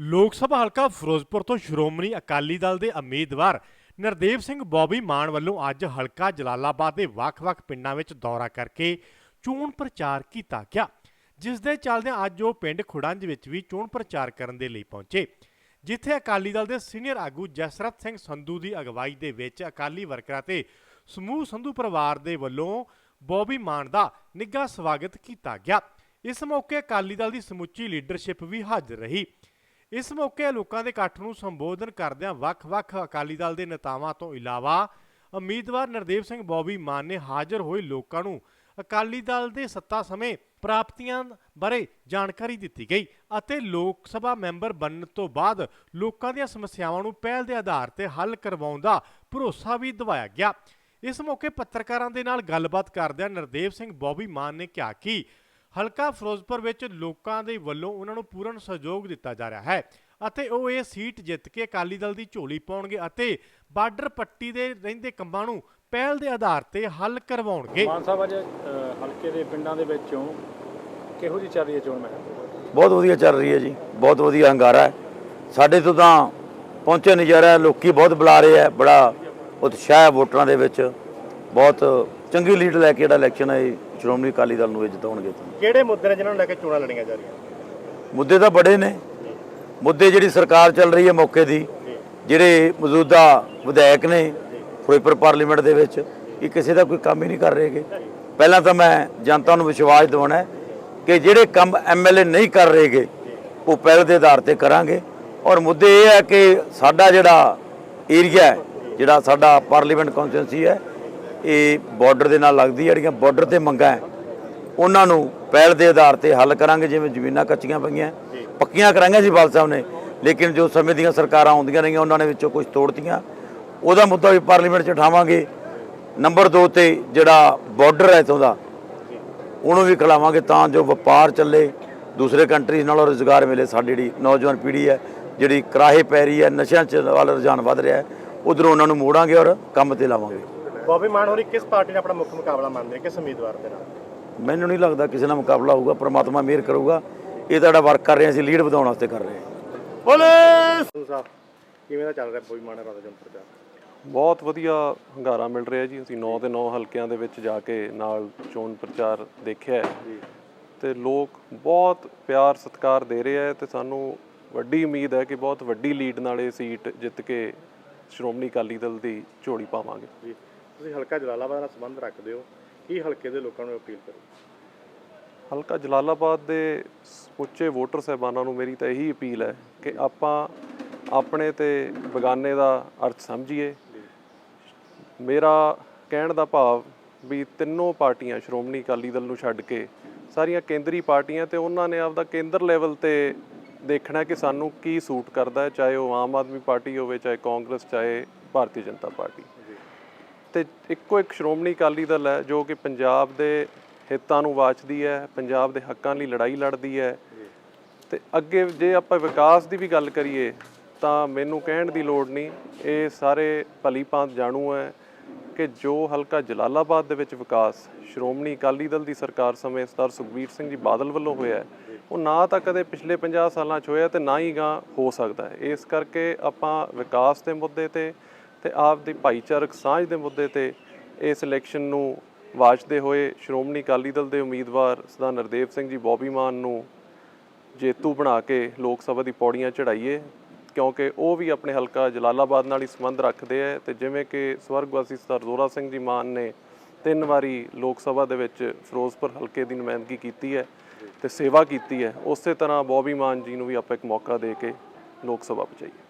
ਲੋਕ ਸਭਾ ਹਲਕਾ ਫਿਰੋਜ਼ਪੁਰ ਤੋਂ ਸ਼੍ਰੋਮਣੀ ਅਕਾਲੀ ਦਲ ਦੇ ਉਮੀਦਵਾਰ ਨਰਦੇਵ ਸਿੰਘ ਬੌਬੀ ਮਾਨ ਵੱਲੋਂ ਅੱਜ ਹਲਕਾ ਜਲਾਲਾਬਾਦ ਦੇ ਵੱਖ-ਵੱਖ ਪਿੰਡਾਂ ਵਿੱਚ ਦੌਰਾ ਕਰਕੇ ਚੋਣ ਪ੍ਰਚਾਰ ਕੀਤਾ ਗਿਆ, ਜਿਸ ਦੇ ਚੱਲਦਿਆਂ ਅੱਜ ਉਹ ਪਿੰਡ ਖੁੜੰਜ ਵਿੱਚ ਵੀ ਚੋਣ ਪ੍ਰਚਾਰ ਕਰਨ ਦੇ ਲਈ ਪਹੁੰਚੇ, ਜਿੱਥੇ ਅਕਾਲੀ ਦਲ ਦੇ ਸੀਨੀਅਰ ਆਗੂ ਜਸਰਤ ਸਿੰਘ ਸੰਧੂ ਦੀ ਅਗਵਾਈ ਦੇ ਵਿੱਚ ਅਕਾਲੀ ਵਰਕਰਾਂ ਤੇ ਸਮੂਹ ਸੰਧੂ ਪਰਿਵਾਰ ਦੇ ਵੱਲੋਂ ਬੌਬੀ ਮਾਨ ਦਾ ਨਿੱਘਾ ਸਵਾਗਤ ਕੀਤਾ ਗਿਆ। ਇਸ ਮੌਕੇ ਅਕਾਲੀ ਦਲ ਦੀ ਸਮੁੱਚੀ ਲੀਡਰਸ਼ਿਪ ਵੀ ਹਾਜ਼ਰ ਰਹੀ। ਇਸ ਮੌਕੇ ਲੋਕਾਂ ਦੇ ਇਕੱਠ ਨੂੰ ਸੰਬੋਧਨ ਕਰਦਿਆਂ ਵੱਖ-ਵੱਖ ਅਕਾਲੀ ਦਲ ਦੇ ਨੇਤਾਵਾਂ ਤੋਂ ਇਲਾਵਾ ਉਮੀਦਵਾਰ ਨਰਦੇਵ ਸਿੰਘ ਬੌਬੀ ਮਾਨ ਨੇ ਹਾਜ਼ਰ ਹੋਏ ਲੋਕਾਂ ਨੂੰ ਅਕਾਲੀ ਦਲ ਦੇ ਸੱਤਾ ਸਮੇਂ ਪ੍ਰਾਪਤੀਆਂ ਬਾਰੇ ਜਾਣਕਾਰੀ ਦਿੱਤੀ ਗਈ ਅਤੇ ਲੋਕ ਸਭਾ ਮੈਂਬਰ ਬਣਨ ਤੋਂ ਬਾਅਦ ਲੋਕਾਂ ਦੀਆਂ ਸਮੱਸਿਆਵਾਂ ਨੂੰ ਪਹਿਲ ਦੇ ਆਧਾਰ ਤੇ ਹੱਲ ਕਰਵਾਉਣ ਦਾ ਭਰੋਸਾ ਵੀ ਦਿਵਾਇਆ ਗਿਆ। ਇਸ ਮੌਕੇ ਪੱਤਰਕਾਰਾਂ ਦੇ ਨਾਲ ਗੱਲਬਾਤ ਕਰਦਿਆਂ ਨਰਦੇਵ ਸਿੰਘ ਬੌਬੀ ਮਾਨ ਨੇ ਕਿਹਾ ਕਿ ਹਲਕਾ ਫਿਰੋਜ਼ਪੁਰ ਵਿੱਚ ਲੋਕਾਂ ਦੇ ਵੱਲੋਂ ਉਹਨਾਂ ਨੂੰ ਪੂਰਨ ਸਹਿਯੋਗ ਦਿੱਤਾ ਜਾ ਰਿਹਾ ਹੈ ਅਤੇ ਉਹ ਇਹ ਸੀਟ ਜਿੱਤ ਕੇ ਅਕਾਲੀ ਦਲ ਦੀ ਝੋਲੀ ਪਾਉਣਗੇ ਅਤੇ ਬਾਰਡਰ ਪੱਟੀ ਦੇ ਰਹਿੰਦੇ ਕੰਮਾਂ ਨੂੰ ਪਹਿਲ ਦੇ ਆਧਾਰ ਤੇ ਹੱਲ ਕਰਵਾਉਣਗੇ। ਮਾਨ ਸਾਹਿਬ ਅੱਜ ਹਲਕੇ ਦੇ ਪਿੰਡਾਂ ਦੇ ਵਿੱਚੋਂ ਕਿਹੋ ਜਿਹੀ ਚੱਲ ਰਹੀ ਹੈ ਚੋਣ ਮੈਂ ਬਹੁਤ ਵਧੀਆ ਚੱਲ ਰਹੀ ਹੈ ਜੀ ਬਹੁਤ ਵਧੀਆ ਹੰਗਾਰਾ ਹੈ। ਸਾਡੇ ਤੋਂ ਤਾਂ ਪਹੁੰਚੇ ਨਜ਼ਾਰਾ ਲੋਕੀ ਬਹੁਤ ਬੁਲਾ ਰਹੇ ਆ ਬੜਾ ਉਤਸ਼ਾਹ ਹੈ ਵੋਟਰਾਂ ਦੇ ਵਿੱਚ ਬਹੁਤ ਚੰਗੀ ਲੀਡ ਲੈ ਕੇ ਜਿਹੜਾ ਇਲੈਕਸ਼ਨ ਹੈ ਇਹ ਸ਼੍ਰੋਮਣੀ ਅਕਾਲੀ ਦਲ ਨੂੰ ਇਹ ਜਿਤਾਉਣਗੇ। ਕਿਹੜੇ ਮੁੱਦੇ ਨੇ ਜਿਨ੍ਹਾਂ ਨੂੰ ਲੈ ਕੇ ਚੋਣਾਂ ਲੜੀਆਂ ਜਾ ਰਹੀਆਂ? ਮੁੱਦੇ ਤਾਂ ਬੜੇ ਨੇ। ਮੁੱਦੇ ਜਿਹੜੀ ਸਰਕਾਰ ਚੱਲ ਰਹੀ ਹੈ ਮੌਕੇ ਦੀ ਜਿਹੜੇ ਮੌਜੂਦਾ ਵਿਧਾਇਕ ਨੇ ਫਿਰੋਜ਼ਪੁਰ ਪਾਰਲੀਮੈਂਟ ਦੇ ਵਿੱਚ ਇਹ ਕਿਸੇ ਦਾ ਕੋਈ ਕੰਮ ਹੀ ਨਹੀਂ ਕਰ ਰਹੇਗੇ ਪਹਿਲਾਂ ਤਾਂ ਮੈਂ ਜਨਤਾ ਨੂੰ ਵਿਸ਼ਵਾਸ ਦਿਵਾਉਣਾ ਕਿ ਜਿਹੜੇ ਕੰਮ ਐਮਐਲਏ ਨਹੀਂ ਕਰ ਰਹੇਗੇ ਉਹ ਪਹਿਲ ਦੇ ਆਧਾਰ ਤੇ ਕਰਾਂਗੇ। ਔਰ ਮੁੱਦੇ ਇਹ ਹੈ ਕਿ ਸਾਡਾ ਜਿਹੜਾ ਏਰੀਆ ਜਿਹੜਾ ਸਾਡਾ ਪਾਰਲੀਮੈਂਟ ਕੌਂਸਟੀਟੈਂਸੀ ਹੈ ਇਹ ਬਾਰਡਰ ਦੇ ਨਾਲ ਲੱਗਦੀ ਹੈ ਜਿਹੜੀਆਂ ਬਾਰਡਰ ਤੇ ਮੰਗਾਂ ਹੈ ਉਹਨਾਂ ਨੂੰ ਪਹਿਲ ਦੇ ਆਧਾਰ ਤੇ ਹੱਲ ਕਰਾਂਗੇ ਜਿਵੇਂ ਜ਼ਮੀਨਾਂ ਕੱਚੀਆਂ ਪਈਆਂ ਪੱਕੀਆਂ ਕਰਾਂਗੇ ਜੀ ਬਾਲ ਸਾਹਿਬ ਨੇ ਲੇਕਿਨ ਜੋ ਸਮੇਂ ਦੀਆਂ ਸਰਕਾਰਾਂ ਆਉਂਦੀਆਂ ਰਹੀਆਂ ਉਹਨਾਂ ਨੇ ਵਿੱਚੋਂ ਕੁਝ ਤੋੜਤੀਆਂ। ਉਹਦਾ ਮੁੱਦਾ ਵੀ ਪਾਰਲੀਮੈਂਟ 'ਚ ਉਠਾਵਾਂਗੇ। ਨੰਬਰ 2 ਤੇ ਜਿਹੜਾ ਬਾਰਡਰ ਹੈ ਇੱਥੋਂ ਦਾ ਉਹਨੂੰ ਵੀ ਖਿਲਾਵਾਂਗੇ ਤਾਂ ਜੋ ਵਪਾਰ ਚੱਲੇ ਦੂਸਰੇ ਕੰਟਰੀ ਨਾਲੋਂ ਰੁਜ਼ਗਾਰ ਮਿਲੇ ਸਾਡੀ ਜਿਹੜੀ ਨੌਜਵਾਨ ਪੀੜ੍ਹੀ ਹੈ ਜਿਹੜੀ ਕਰਾਹੇ ਪੈ ਰਹੀ ਹੈ ਨਸ਼ਿਆਂ 'ਚ ਵੱਲ ਰੁਝਾਨ ਵੱਧ ਰਿਹਾ ਹੈ ਉਧਰੋਂ ਉਹਨਾਂ ਨੂੰ ਮੋੜਾਂਗੇ ਔਰ ਕੰਮ ਤੇ ਲਾਵਾਂਗੇ। ਬੌਬੀ ਮਾਨ ਹੋਰੀ ਕਿਸ ਪਾਰਟੀ ਨਾਲ ਆਪਣਾ ਮੁੱਖ ਮੁਕਾਬਲਾ ਮੰਨਦੇ ਕਿਸ ਉਮੀਦਵਾਰ ਦੇ ਨਾਲ? ਮੈਨੂੰ ਨਹੀਂ ਲੱਗਦਾ ਕਿਸੇ ਨਾਲ ਮੁਕਾਬਲਾ ਹੋਊਗਾ ਪ੍ਰਮਾਤਮਾ ਮਿਹਰ ਕਰੂਗਾ। ਇਹ ਤਾਂ ਜਿਹੜਾ ਵਰਕ ਕਰ ਰਹੇ ਹਾਂ ਅਸੀਂ ਲੀਡ ਵਧਾਉਣ ਵਾਸਤੇ ਕਰ ਰਹੇ ਹਾਂ। ਪੁਲਿਸ! ਸਾਹਿਬ ਕਿਵੇਂ ਦਾ ਚੱਲ ਰਿਹਾ ਬੌਬੀ ਮਾਨ ਦਾ ਜਨ ਪ੍ਰਚਾਰ ਬਹੁਤ ਵਧੀਆ ਹੰਗਾਰਾ ਮਿਲ ਰਿਹਾ ਜੀ। ਅਸੀਂ 9 ਦੇ 9 ਹਲਕਿਆਂ ਦੇ ਵਿੱਚ ਜਾ ਕੇ ਨਾਲ ਚੋਣ ਪ੍ਰਚਾਰ ਦੇਖਿਆ ਹੈ। ਤੇ ਲੋਕ ਬਹੁਤ ਪਿਆਰ ਸਤਿਕਾਰ ਦੇ ਰਹੇ ਹੈ ਤੇ ਸਾਨੂੰ ਵੱਡੀ ਉਮੀਦ ਹੈ ਕਿ ਬਹੁਤ ਵੱਡੀ ਲੀਡ ਨਾਲ ਇਹ ਸੀਟ ਜਿੱਤ ਕੇ ਸ਼੍ਰੋਮਣੀ ਅਕਾਲੀ ਦਲ ਦੀ ਝੋਲੀ ਪਾਵਾਂਗੇ। ਜੀ। ਤੁਸੀਂ ਹਲਕਾ ਜਲਾਲਾਬਾਦ ਨਾਲ ਸੰਬੰਧ ਰੱਖਦੇ ਹੋ ਕੀ ਹਲਕੇ ਦੇ ਲੋਕਾਂ ਨੂੰ ਅਪੀਲ ਕਰੋ? ਹਲਕਾ ਜਲਾਲਾਬਾਦ ਦੇ ਉੱਚੇ ਵੋਟਰ ਸਹਿਬਾਨਾਂ ਨੂੰ ਮੇਰੀ ਤਾਂ ਇਹੀ ਅਪੀਲ ਹੈ ਕਿ ਆਪਾਂ ਆਪਣੇ ਤੇ ਬਗਾਨੇ ਦਾ ਅਰਥ ਸਮਝੀਏ। ਮੇਰਾ ਕਹਿਣ ਦਾ ਭਾਵ ਵੀ ਤਿੰਨੋਂ ਪਾਰਟੀਆਂ ਸ਼੍ਰੋਮਣੀ ਅਕਾਲੀ ਦਲ ਨੂੰ ਛੱਡ ਕੇ ਸਾਰੀਆਂ ਕੇਂਦਰੀ ਪਾਰਟੀਆਂ ਤੇ ਉਹਨਾਂ ਨੇ ਆਪਦਾ ਕੇਂਦਰ ਲੈਵਲ ਤੇ ਦੇਖਣਾ ਕਿ ਸਾਨੂੰ ਕੀ ਸੂਟ ਕਰਦਾ ਹੈ ਚਾਹੇ ਉਹ ਆਮ ਆਦਮੀ ਪਾਰਟੀ ਹੋਵੇ ਚਾਹੇ ਕਾਂਗਰਸ ਚਾਹੇ ਭਾਰਤੀ ਜਨਤਾ ਪਾਰਟੀ। ਤੇ ਇੱਕੋ ਇੱਕ ਸ਼੍ਰੋਮਣੀ ਅਕਾਲੀ ਦਲ ਹੈ ਜੋ ਕਿ ਪੰਜਾਬ ਦੇ ਹਿੱਤਾਂ ਨੂੰ ਵਾਚਦੀ ਹੈ, ਪੰਜਾਬ ਦੇ ਹੱਕਾਂ ਲਈ ਲੜਾਈ ਲੜਦੀ ਹੈ। ਤੇ ਅੱਗੇ ਜੇ ਆਪਾਂ ਵਿਕਾਸ ਦੀ ਵੀ ਗੱਲ ਕਰੀਏ, ਤਾਂ ਮੈਨੂੰ ਕਹਿਣ ਦੀ ਲੋੜ ਨਹੀਂ, ਇਹ ਸਾਰੇ ਭਲੀ ਭਾਂਤ ਜਾਣੂ ਹੈ ਕਿ ਜੋ ਹਲਕਾ ਜਲਾਲਾਬਾਦ ਦੇ ਵਿੱਚ ਵਿਕਾਸ ਸ਼੍ਰੋਮਣੀ ਅਕਾਲੀ ਦਲ ਦੀ ਸਰਕਾਰ ਸਮੇਂ ਸਰਦਾਰ ਸੁਖਬੀਰ ਸਿੰਘ ਜੀ ਬਾਦਲ ਵੱਲੋਂ ਹੋਇਆ ਉਹ ਨਾ ਤਾਂ ਕਦੇ ਪਿਛਲੇ 50 ਸਾਲਾਂ 'ਚ ਹੋਇਆ ਤੇ ਨਾ ਹੀ ਗਾਂ ਹੋ ਸਕਦਾ ਹੈ। ਇਸ ਕਰਕੇ ਆਪਾਂ ਵਿਕਾਸ ਦੇ ਮੁੱਦੇ ਤੇ ਤੇ ਆਪ ਦੀ ਭਾਈਚਾਰਕ ਸਾਂਝ ਦੇ ਮੁੱਦੇ ਤੇ ਇਸ ਇਲੈਕਸ਼ਨ ਨੂੰ ਵਾਚਦੇ ਹੋਏ ਸ਼੍ਰੋਮਣੀ ਅਕਾਲੀ ਦਲ ਦੇ ਉਮੀਦਵਾਰ ਸਰਦਾਰ ਨਰਦੇਵ ਸਿੰਘ ਜੀ ਬੋਬੀ ਮਾਨ ਨੂੰ ਜੇਤੂ ਬਣਾ ਕੇ ਲੋਕ ਸਭਾ ਦੀ ਪੌੜੀਆਂ ਚੜਾਈਏ ਕਿਉਂਕਿ ਉਹ ਵੀ ਆਪਣੇ ਹਲਕਾ ਜਲਾਲਾਬਾਦ ਨਾਲ ਹੀ ਸੰਬੰਧ ਰੱਖਦੇ ਆ ਤੇ ਜਿਵੇਂ ਕਿ ਸਵਰਗਵਾਸੀ ਸਰਦਾਰ ਜ਼ੋਰਾ ਸਿੰਘ ਜੀ ਮਾਨ ਨੇ ਤਿੰਨ ਵਾਰੀ ਲੋਕ ਸਭਾ ਦੇ ਵਿੱਚ ਫਿਰੋਜ਼ਪੁਰ ਹਲਕੇ ਦੀ ਨੁਮਾਇੰਦਗੀ ਕੀਤੀ ਹੈ ਤੇ ਸੇਵਾ ਕੀਤੀ ਹੈ, ਉਸੇ ਤਰ੍ਹਾਂ ਬੋਬੀ ਮਾਨ ਜੀ ਨੂੰ ਵੀ ਆਪਾਂ ਇੱਕ ਮੌਕਾ ਦੇ ਕੇ ਲੋਕ ਸਭਾ ਪਹੁੰਚਾਈਏ।